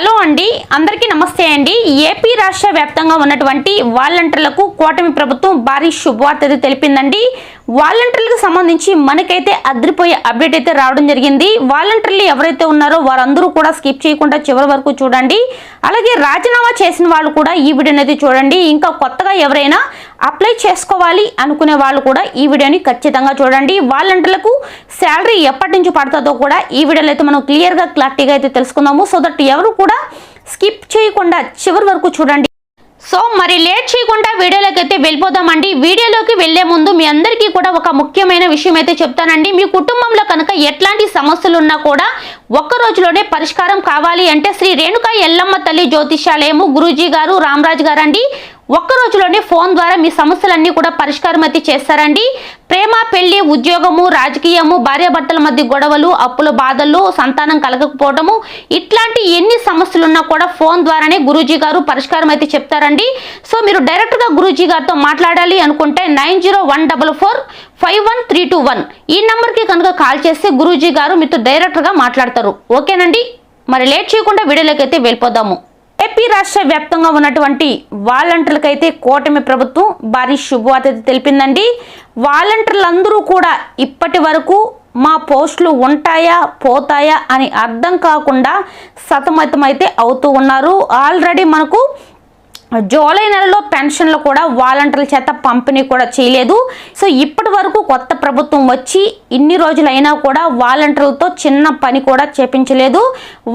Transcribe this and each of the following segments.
Hello అండి అందరికీ నమస్తే అండి. ఏపీ రాష్ట్ర వ్యాప్తంగా ఉన్నటువంటి వాలంటీర్లకు కూటమి ప్రభుత్వం భారీ శుభవార్త తెలిపిందండి. వాలంటీర్లకు సంబంధించి మనకైతే అద్రిపోయే అప్డేట్ అయితే రావడం జరిగింది. వాలంటీర్లు ఎవరైతే ఉన్నారో వారందరూ కూడా స్కిప్ చేయకుండా చివరి వరకు చూడండి. అలాగే రాజీనామా చేసిన వాళ్ళు కూడా ఈ వీడియోని అయితే చూడండి. ఇంకా కొత్తగా ఎవరైనా అప్లై చేసుకోవాలి అనుకునే వాళ్ళు కూడా ఈ వీడియోని ఖచ్చితంగా చూడండి. వాలంటీర్లకు శాలరీ ఎప్పటి నుంచి పడుతుందో కూడా ఈ వీడియోలో అయితే మనం క్లియర్గా క్లారిటీగా అయితే తెలుసుకుందాము. సో దట్ ఎవరు కూడా స్కిప్ చేయకుండా చివరి వరకు చూడండి. సో మరి లేట్ చేయకుండా వీడియోలోకి అయితే వెళ్ళిపోదామండి. వీడియోలోకి వెళ్ళే ముందు మీ అందరికీ కూడా ఒక ముఖ్యమైన విషయం అయితే చెప్తానండి. మీ కుటుంబంలో కనుక ఎట్లాంటి సమస్యలు ఉన్నా కూడా ఒక్క రోజులోనే పరిష్కారం కావాలి అంటే శ్రీ రేణుకా ఎల్లమ్మ తల్లి జ్యోతిషాలయము గురూజీ గారు రామరాజు గారు అండి ఒక్క రోజులోనే ఫోన్ ద్వారా మీ సమస్యలన్నీ కూడా పరిష్కారం అయితే చేస్తారండి. ప్రేమ పెళ్ళి ఉద్యోగము రాజకీయము భార్యాభర్తల మధ్య గొడవలు అప్పుల బాధలు సంతానం కలగకపోవడము ఇట్లాంటి ఎన్ని సమస్యలున్నా కూడా ఫోన్ ద్వారానే గురూజీ గారు పరిష్కారం అయితే చెప్తారండి. సో మీరు డైరెక్ట్గా గురూజీ గారితో మాట్లాడాలి అనుకుంటే nine zero one double four five one three two one ఈ నెంబర్కి కనుక కాల్ చేస్తే గురూజీ గారు మీతో డైరెక్ట్గా మాట్లాడతారు. ఓకేనండి? మరి లేట్ చేయకుండా వీడియోలోకి అయితే వెళ్ళిపోదాము. ఏపీ రాష్ట్ర వ్యాప్తంగా ఉన్నటువంటి వాలంటీర్లకైతే కూటమి ప్రభుత్వం భారీ శుభవార్త తెలిపిందండి. వాలంటీర్లందరూ కూడా ఇప్పటి వరకు మా పోస్టులు ఉంటాయా పోతాయా అని అర్థం కాకుండా సతమతమైతే అవుతూ ఉన్నారు. ఆల్రెడీ మనకు జూలై నెలలో పెన్షన్లు కూడా వాలంటీర్ల చేత పంపిణీ కూడా చేయలేదు. సో ఇప్పటి వరకు కొత్త ప్రభుత్వం వచ్చి ఇన్ని రోజులైనా కూడా వాలంటీర్లతో చిన్న పని కూడా చేపించలేదు.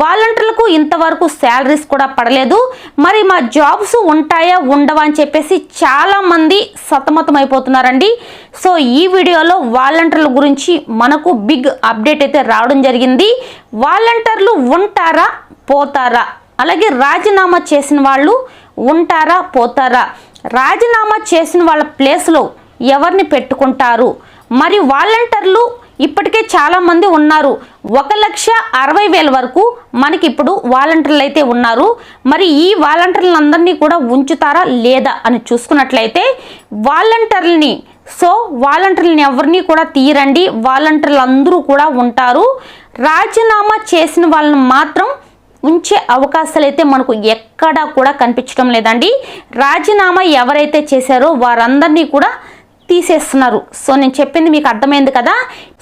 వాలంటీర్లకు ఇంతవరకు శాలరీస్ కూడా పడలేదు. మరి మా జాబ్స్ ఉంటాయా ఉండవా అని చెప్పేసి చాలామంది సతమతం అయిపోతున్నారండి సో ఈ వీడియోలో వాలంటీర్ల గురించి మనకు బిగ్ అప్డేట్ అయితే రావడం జరిగింది. వాలంటీర్లు ఉంటారా పోతారా? అలాగే రాజీనామా చేసిన వాళ్ళు ఉంటారా పోతారా? రాజీనామా చేసిన వాళ్ళ ప్లేస్లో ఎవరిని పెట్టుకుంటారు? మరి వాలంటీర్లు ఇప్పటికే చాలామంది ఉన్నారు. ఒక లక్ష అరవై వేల వరకు మనకి ఇప్పుడు వాలంటీర్లు అయితే ఉన్నారు. మరి ఈ వాలంటీర్లందరినీ కూడా ఉంచుతారా లేదా అని చూసుకున్నట్లయితే వాలంటీర్లని సో వాలంటీర్లని ఎవరిని కూడా తీరండి. వాలంటీర్లు అందరూ కూడా ఉంటారు. రాజీనామా చేసిన వాళ్ళని మాత్రం ఉంచే అవకాశాలు అయితే మనకు ఎక్కడా కూడా కనిపించడం లేదండి. రాజీనామా ఎవరైతే చేశారో వారందరినీ కూడా తీసేస్తున్నారు. సో నేను చెప్పింది మీకు అర్థమైంది కదా?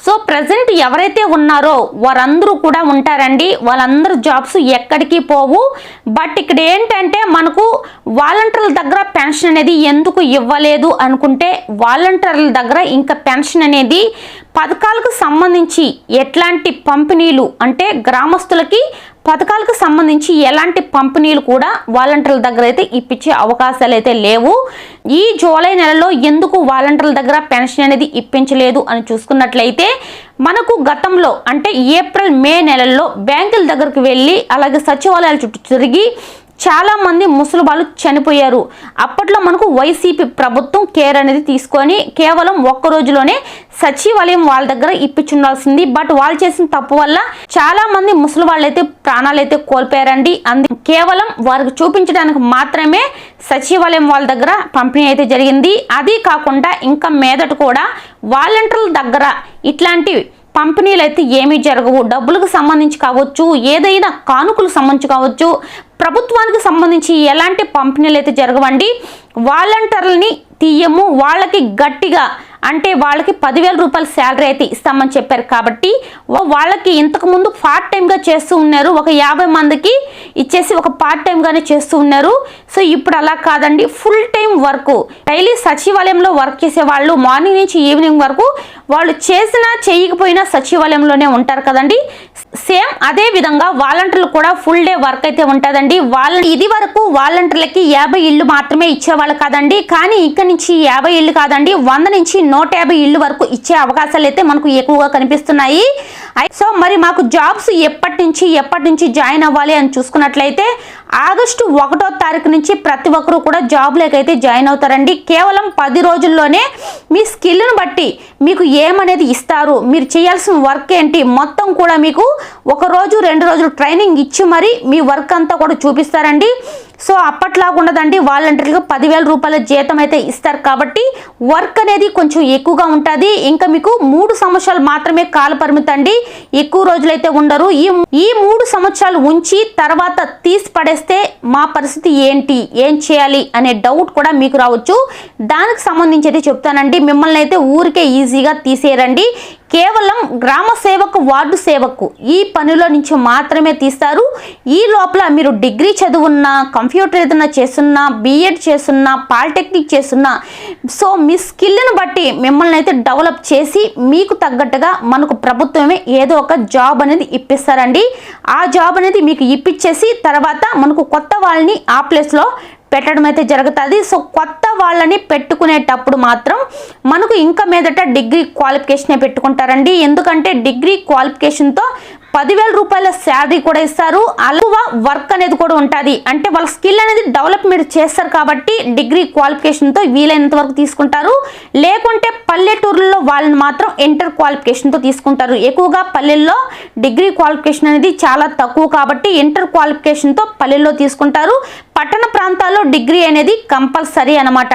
సో ప్రజెంట్ ఎవరైతే ఉన్నారో వారందరూ కూడా ఉంటారండి. వాళ్ళందరూ జాబ్స్ ఎక్కడికి పోవు. బట్ ఇక్కడ ఏంటంటే మనకు వాలంటీర్ల దగ్గర పెన్షన్ అనేది ఎందుకు ఇవ్వలేదు అనుకుంటే వాలంటీర్ల దగ్గర ఇంకా పెన్షన్ అనేది పథకాలకు సంబంధించి ఎట్లాంటి పంపిణీలు అంటే గ్రామస్తులకి పథకాలకు సంబంధించి ఎలాంటి పంపిణీలు కూడా వాలంటీర్ల దగ్గర అయితే ఇప్పించే అవకాశాలు అయితే లేవు. ఈ జూలై నెలలో ఎందుకు వాలంటీర్ల దగ్గర పెన్షన్ అనేది ఇప్పించలేదు అని చూసుకున్నట్లయితే మనకు గతంలో అంటే ఏప్రిల్ మే నెలల్లో బ్యాంకుల దగ్గరకు వెళ్ళి అలాగే సచివాలయాల చుట్టూ తిరిగి చాలామంది ముసలి వాళ్ళు చనిపోయారు. అప్పట్లో మనకు వైసీపీ ప్రభుత్వం కేర్ అనేది తీసుకొని కేవలం ఒక్క రోజులోనే సచివాలయం వాళ్ళ దగ్గర ఇప్పించుండాల్సింది. బట్ వాళ్ళు చేసిన తప్పు వల్ల చాలా మంది ముసలి వాళ్ళైతే ప్రాణాలైతే కోల్పోయారండి. అందు కేవలం వారికి చూపించడానికి మాత్రమే సచివాలయం వాళ్ళ దగ్గర పంపిణీ అయితే జరిగింది. అది కాకుండా ఇంకా మీదట కూడా వాలంటీర్ల దగ్గర ఇట్లాంటి పంపిణీలు అయితే ఏమీ జరగవు. డబ్బులకు సంబంధించి కావచ్చు ఏదైనా కానుకలకు సంబంధించి కావచ్చు ప్రభుత్వానికి సంబంధించి ఎలాంటి పంపిణీలు అయితే జరగవండి? వాలంటీర్లని తీయము వాళ్ళకి గట్టిగా అంటే వాళ్ళకి పదివేల రూపాయల శాలరీ అయితే ఇస్తామని చెప్పారు కాబట్టి వాళ్ళకి ఇంతకుముందు పార్ట్ టైంగా చేస్తూ ఉన్నారు. ఒక యాభై మందికి ఇచ్చేసి ఒక పార్ట్ టైంగానే చేస్తూ ఉన్నారు. సో ఇప్పుడు అలా కాదండి. ఫుల్ టైం వర్క్ డైలీ సచివాలయంలో వర్క్ చేసే వాళ్ళు మార్నింగ్ నుంచి ఈవినింగ్ వరకు వాళ్ళు చేసినా చేయకపోయినా సచివాలయంలోనే ఉంటారు కదండి. సేమ్ అదే విధంగా వాలంటీర్లు కూడా ఫుల్ డే వర్క్ అయితే ఉంటుందండి. వాళ్ళ ఇది వరకు వాలంటీర్లకి యాభై ఇళ్ళు మాత్రమే ఇచ్చేవాళ్ళు కాదండి. కానీ ఇక్కడ నుంచి యాభై ఇళ్ళు కాదండి. వంద నుంచి నూట యాభై ఇళ్ళు వరకు ఇచ్చే అవకాశాలు అయితే మనకు ఎక్కువగా కనిపిస్తున్నాయి. సో మరి మాకు జాబ్స్ ఎప్పటి నుంచి ఎప్పటి నుంచి జాయిన్ అవ్వాలి అని చూసుకున్నట్లయితే ఆగస్టు ఒకటో తారీఖు నుంచి ప్రతి ఒక్కరూ కూడా జాబ్లోకి అయితే జాయిన్ అవుతారండి. కేవలం పది రోజుల్లోనే మీ స్కిల్ను బట్టి మీకు ఏమనేది ఇస్తారు మీరు చేయాల్సిన వర్క్ ఏంటి మొత్తం కూడా మీకు ఒక రోజు రెండు రోజులు ట్రైనింగ్ ఇచ్చి మరి మీ వర్క్ అంతా కూడా చూపిస్తారండి. సో అప్పట్లాగా ఉండదండి. వాలంటీర్లకు పదివేల రూపాయల జీతం అయితే ఇస్తారు కాబట్టి వర్క్ అనేది కొంచెం ఎక్కువగా ఉంటుంది. ఇంకా మీకు మూడు సంవత్సరాలు మాత్రమే కాల పరిమితి అండి. ఎక్కువ రోజులైతే ఉండరు. ఈ ఈ మూడు సంవత్సరాలు ఉంచి తర్వాత తీసి పడేస్తే మా పరిస్థితి ఏంటి? ఏం చేయాలి? అనే డౌట్ కూడా మీకు రావచ్చు. దానికి సంబంధించి అయితే చెప్తానండి. మిమ్మల్ని అయితే ఊరికే ఈజీగా తీసేయరండి. కేవలం గ్రామ సేవకు వార్డు సేవకు ఈ పనిలో నుంచి మాత్రమే తీస్తారు. ఈ లోపల మీరు డిగ్రీ చదువున్నా కంప్యూటర్ ఏదైనా చేస్తున్నా బీఎడ్ చేస్తున్నా పాలిటెక్నిక్ చేస్తున్నా సో మీ స్కిల్ని బట్టి మిమ్మల్ని అయితే డెవలప్ చేసి మీకు తగ్గట్టుగా మనకు ప్రభుత్వమే ఏదో ఒక జాబ్ అనేది ఇప్పిస్తారండి. ఆ జాబ్ అనేది మీకు ఇప్పించేసి తర్వాత మనకు కొత్త వాళ్ళని ఆ ప్లేస్లో పెట్టడం అయితే జరుగుతుంది. సో కొత్త వాళ్ళని పెట్టుకునేటప్పుడు మాత్రం మనకు ఇంకా మీదట డిగ్రీ క్వాలిఫికేషనే పెట్టుకుంటారండి. ఎందుకంటే డిగ్రీ క్వాలిఫికేషన్తో పదివేల రూపాయల శాలరీ కూడా ఇస్తారు. అలవ వర్క్ అనేది కూడా ఉంటుంది. అంటే వాళ్ళ స్కిల్ అనేది డెవలప్మెంట్ చేస్తారు కాబట్టి డిగ్రీ క్వాలిఫికేషన్తో వీలైనంత వరకు తీసుకుంటారు. లేకుంటే పల్లెటూరులో వాళ్ళని మాత్రం ఇంటర్ క్వాలిఫికేషన్తో తీసుకుంటారు. ఎక్కువగా పల్లెల్లో డిగ్రీ క్వాలిఫికేషన్ అనేది చాలా తక్కువ కాబట్టి ఇంటర్ క్వాలిఫికేషన్తో పల్లెల్లో తీసుకుంటారు. పట్టణ ప్రాంతాల్లో డిగ్రీ అనేది కంపల్సరీ అనమాట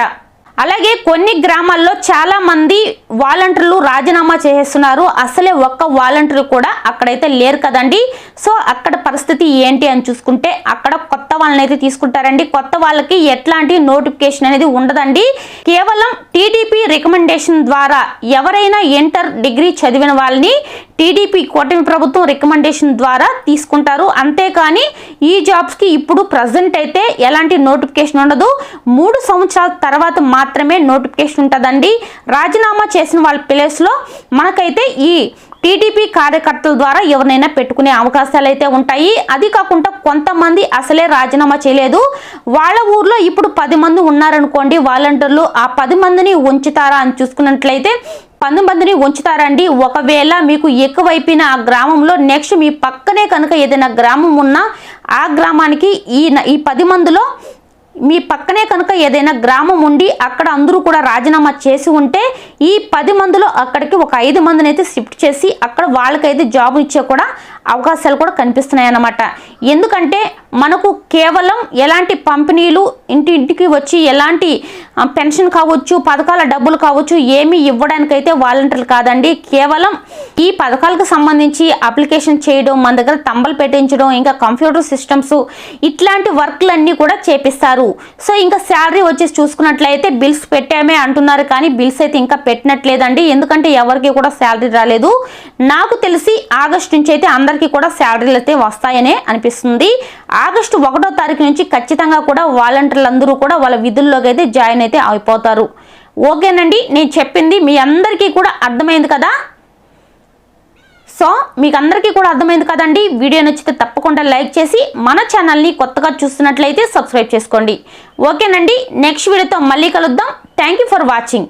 అలాగే కొన్ని గ్రామాల్లో చాలా మంది వాలంటీర్లు రాజీనామా చేస్తున్నారు అసలే ఒక్క వాలంటీర్ కూడా అక్కడైతే లేరు కదండి. సో అక్కడ పరిస్థితి ఏంటి అని చూసుకుంటే అక్కడ కొత్త వాళ్ళని అయితే తీసుకుంటారండి. కొత్త వాళ్ళకి ఎట్లాంటి నోటిఫికేషన్ అనేది ఉండదండి. కేవలం టీడీపీ రికమెండేషన్ ద్వారా ఎవరైనా ఇంటర్ డిగ్రీ చదివిన వాళ్ళని టీడీపీ కూటమి ప్రభుత్వం రికమెండేషన్ ద్వారా తీసుకుంటారు. అంతేకాని ఈ జాబ్స్కి ఇప్పుడు ప్రజెంట్ అయితే ఎలాంటి నోటిఫికేషన్ ఉండదు. మూడు సంవత్సరాల తర్వాత మాత్రమే నోటిఫికేషన్ ఉంటుందండి. రాజీనామా చేసిన వాళ్ళ ప్లేస్లో మనకైతే ఈ టీడీపీ కార్యకర్తల ద్వారా ఎవరినైనా పెట్టుకునే అవకాశాలు అయితే ఉంటాయి. అది కాకుండా కొంతమంది అసలే రాజీనామా చేయలేదు. వాళ్ళ ఊర్లో ఇప్పుడు పది మంది ఉన్నారనుకోండి వాలంటీర్లు ఆ పది మందిని ఉంచుతారా అని చూసుకున్నట్లయితే పంతొమ్మిదిని మందిని ఉంచుతారండి. ఒకవేళ మీకు ఎక్కువైపోయిన ఆ గ్రామంలో నెక్స్ట్ మీ పక్కనే కనుక ఏదైనా గ్రామం ఉన్నా ఆ గ్రామానికి ఈ ఈ పది మందిలో మీ పక్కనే కనుక ఏదైనా గ్రామం ఉండి అక్కడ అందరూ కూడా రాజీనామా చేసి ఉంటే ఈ పది మందిలో అక్కడికి ఒక ఐదు మందిని అయితే షిఫ్ట్ చేసి అక్కడ వాళ్ళకైతే జాబ్ ఇచ్చే కూడా అవకాశాలు కూడా కనిపిస్తున్నాయి అన్నమాట ఎందుకంటే మనకు కేవలం ఎలాంటి పంపిణీలు ఇంటి ఇంటికి వచ్చి ఎలాంటి పెన్షన్ కావచ్చు పథకాల డబ్బులు కావచ్చు ఏమీ ఇవ్వడానికైతే వాలంటీర్లు కాదండి. కేవలం ఈ పథకాలకు సంబంధించి అప్లికేషన్ చేయడం మన దగ్గర తంబలు పెట్టించడం ఇంకా కంప్యూటర్ సిస్టమ్స్ ఇట్లాంటి వర్క్లన్నీ కూడా చేపిస్తారు. సో ఇంకా శాలరీ వచ్చేసి చూసుకున్నట్లయితే బిల్స్ పెట్టామే అంటున్నారు కానీ బిల్స్ అయితే ఇంకా పెట్టినట్లేదండి. ఎందుకంటే ఎవరికి కూడా శాలరీ రాలేదు. నాకు తెలిసి ఆగస్ట్ నుంచి అయితే అందరికీ కూడా శాలరీలు అయితే వస్తాయనే అనిపిస్తుంది. ఆగస్టు ఒకటో తారీఖు నుంచి ఖచ్చితంగా కూడా వాలంటీర్లు అందరూ కూడా వాళ్ళ విధుల్లోకి అయితే జాయిన్ అయితే అయిపోతారు. ఓకేనండి నేను చెప్పింది మీ అందరికీ కూడా అర్థమైంది కదా? సో మీకు అందరికీ కూడా అర్థమైంది కదండి? వీడియో నచ్చితే తప్పకుండా లైక్ చేసి మన ఛానల్ని కొత్తగా చూస్తున్నట్లయితే సబ్స్క్రైబ్ చేసుకోండి. ఓకేనండి నెక్స్ట్ వీడియోతో మళ్ళీ కలుద్దాం. Thank for watching